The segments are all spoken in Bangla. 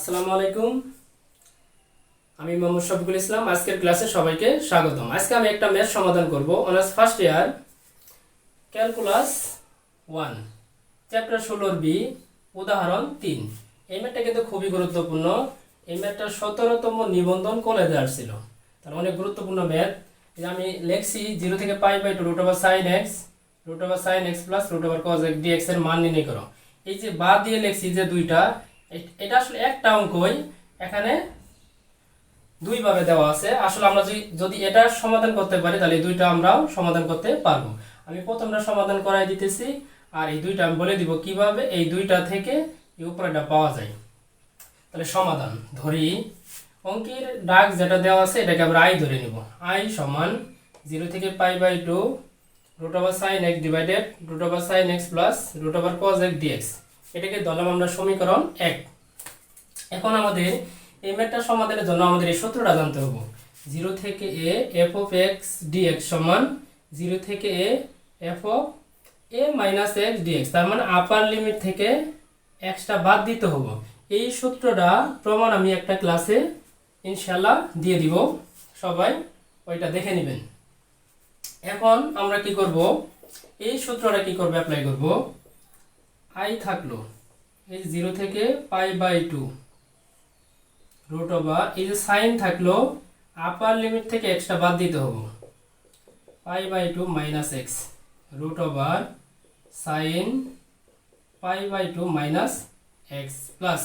আসসালামু আলাইকুম। আমি মোহাম্মদ শফিকুল ইসলাম, আজকের ক্লাসে সবাইকে স্বাগতম। আজকে আমি একটা ম্যাথ সমাধান করব honours first year calculus one chapter ষোলোর বি উদাহরণ তিন। এই ম্যাথটা কিন্তু খুবই গুরুত্বপূর্ণ। এই ম্যাথটা সতেরোতম নিবন্ধন কলেজে আসছিল তার অনেক গুরুত্বপূর্ণ ম্যাথ। আমি লেখছি জিরো থেকে pi by two root over sine x root over sine x plus root over cos এক্সের মান নির্ণয় করো। এই যে বা দিয়ে লেখছি যে দুইটা এটা আসলে একটা অঙ্কই। এখানে দুইভাবে দেওয়া আছে। আসলে আমরা যদি এটা সমাধান করতে পারি, তাহলে দুইটা আমরাও সমাধান করতে পারব। আমি প্রথমটা সমাধান করাই দিতেছি, আর এই দুইটা আমি বলে দিব কীভাবে এই দুইটা থেকে এই উপরেটা পাওয়া যায়। তাহলে সমাধান ধরি। অঙ্কের ডাক যেটা দেওয়া আছে, এটাকে আমরা আই ধরে নিব। আই সমান জিরো থেকে pi by two root over sine x divided root over sine x plus root over cos x dx এটাকে ধরলাম আমরা সমীকরণ এক। এখন আমাদের এই ম্যাথটা সমাধানের জন্য আমাদের এই সূত্রটা জানতে হবে। জিরো থেকে a, f of x dx সমান জিরো থেকে a, f of a minus x dx. তার মানে আপার লিমিট থেকে এক্সটা বাদ দিতে হবে। এই সূত্রটা প্রমাণ আমি একটা ক্লাসে ইনশাল্লাহ দিয়ে দিব। সবাই ওইটা দেখে নেবেন। এখন আমরা কি করব? এই সূত্রটা কি করবে? অ্যাপ্লাই করব। আই থাকল। এই জিরো থেকে pi by two root over এই যে সাইন থাকল আপার লিমিট থেকে এক্সটা বাদ দিতে হবে। Pi by two minus x root over sine pi by two minus x plus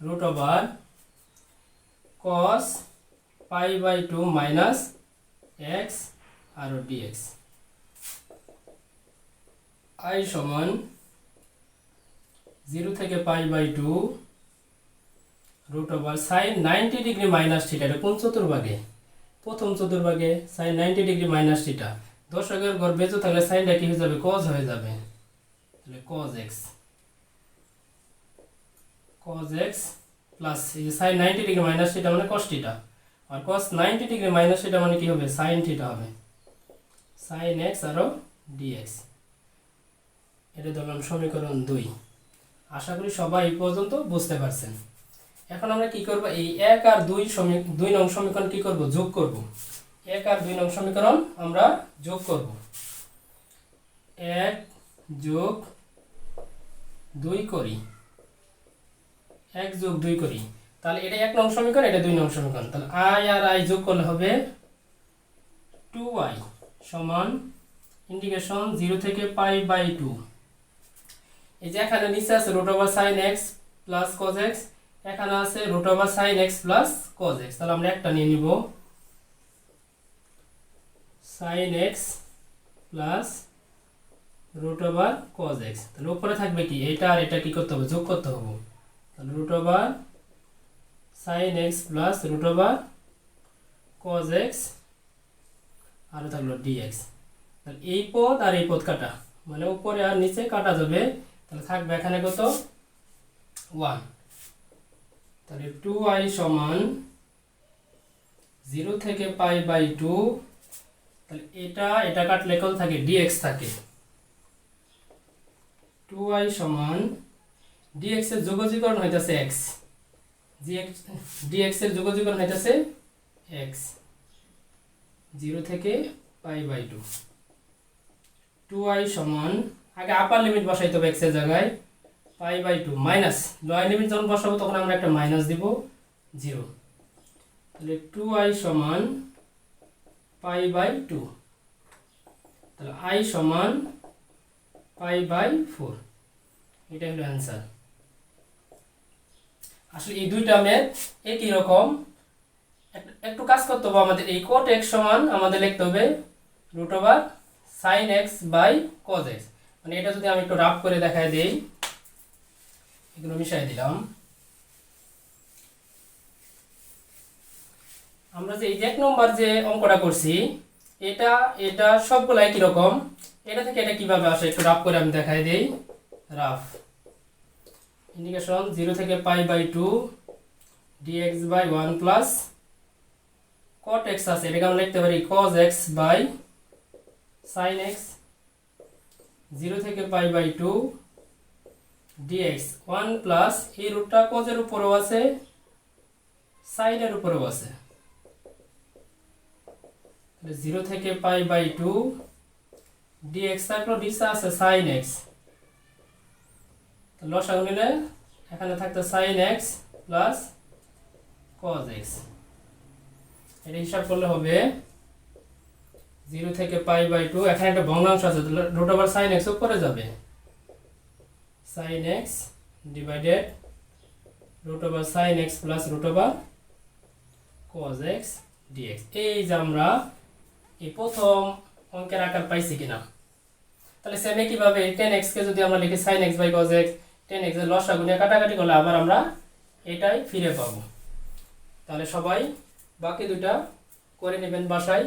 root over cos pi by two minus x R dx I সমান জিরো থেকে pi by two root over sine ninety degree minus theta, এটা কোন চতুর্ভাগে? প্রথম চতুর্ভাগে sine ninety degree minus theta. দর্শকের ঘর বেঁচে থাকলে সাইনটা কি হয়ে যাবে? কজ হয়ে যাবে। তাহলে cos x cos x plus এই sine ninety degree minus theta মানে কস থিটা। আর cos ninety degree minus theta মানে কি হবে? সাইন থিটা হবে। সাইন এক্স আরও ডিএক্স এটা ধরলাম সমীকরণ দুই। আশা করি সবাই এই পর্যন্ত বুঝতে পারছেন। এখন আমরা কি করব? এই এক আর দুই দুই নং সমীকরণ কি করব? যোগ করব। এক আর দুই নং সমীকরণ আমরা যোগ করব। এক যোগ দুই করি। এক যোগ দুই করি। তাহলে এটা এক নং সমীকরণ, এটা দুই নং সমীকরণ। তাহলে আই আর আই যোগ করলে হবে টু আই সমান ইন্ডিকেশন জিরো থেকে পাই বাই টু। এই যে এখানে নিচে আছে root over sine x plus cos x এখানে আছে root over sine x plus cos x তাহলে আমরা একটা নিয়ে নিব। Sine x plus root over cos x তাহলে উপরে থাকবে কি? এটা আর এটা কি করতে হবে? যোগ করতে হবে। তাহলে root over sine x plus root over cos x আর থাকল ডিএক্স তাহলে এই পদ আর এই পদ কাটা। মানে উপরে আর নিচে কাটা যাবে থাকবে এখানে কত? ওয়ান তাহলে টু আই সমান জিরো থেকে পাই বাই টু তাহলে এটা এটা কাটলে কত থাকে? ডিএক্স থাকে। টু আই সমান ডিএক্স এর যোগজীকরণ হইতেছে এক্স ডিএক্স ডিএক্স এর যোগজীকরণ হইতেছে এক্স জিরো থেকে pi by two two I সমান আগে আপার লিমিট বসাইতে হবে এক্সের জায়গায়, pi by two minus lower limit যখন বসাবো তখন আমরা একটা মাইনাস দিব জিরো তাহলে টু আই সমান পাই বাই টু তাহলে আই সমান পাই বাই ফোর এটা হলো অ্যান্সার আসলে এই দুইটা ম্যাথ একই রকম। একটু কাজ করতে হবে আমাদের। এই কোট এক্স সমান আমাদের লিখতে হবে root over sine x by cos x মানে এটা যদি আমি একটু রাফ করে দেখায় দেই, এগুলো মিশাই দিলাম। আমরা যে এই এক নম্বর যে অঙ্কটা করছি, এটা এটা সবগুলো একই রকম এটা থেকে এটা কীভাবে আসে একটু রাফ করে আমি দেখাই দেই। রাফ। ইন্ডিকেশন জিরো থেকে pi by two dx by one plus cos x আছে। এটাকে আমরা লিখতে পারি cos x by sine x zero থেকে pi by two dx. One plus এই রুটটা কোজের উপরেও আছে সাইনের উপরেও আছে। জিরো থেকে পাই বাই টু ডিএক্স থাকল ডিসা আছে? Sine x. লসাগু নিলে এখানে থাকতো sine x plus cos x. এটা হিসাব করলে হবে জিরো থেকে পাই বাই টু এখানে একটা ভগ্নাংশ আছে রুট ওভার সাইন এক্স উপরে যাবে। Sine x divided root over sine x plus root over cos x dx এই যে আমরা এই প্রথম অঙ্কের আকার পাইছি কিনা। তাহলে সেম কীভাবে টেন এক্সকে যদি আমরা লিখি sine x by cos x tan এক্সের লসা গুণে কাটাকাটি করলে আবার আমরা এটাই ফিরে পাবো। তাহলে সবাই বাকি দুটা করে নেবেন বাসায়।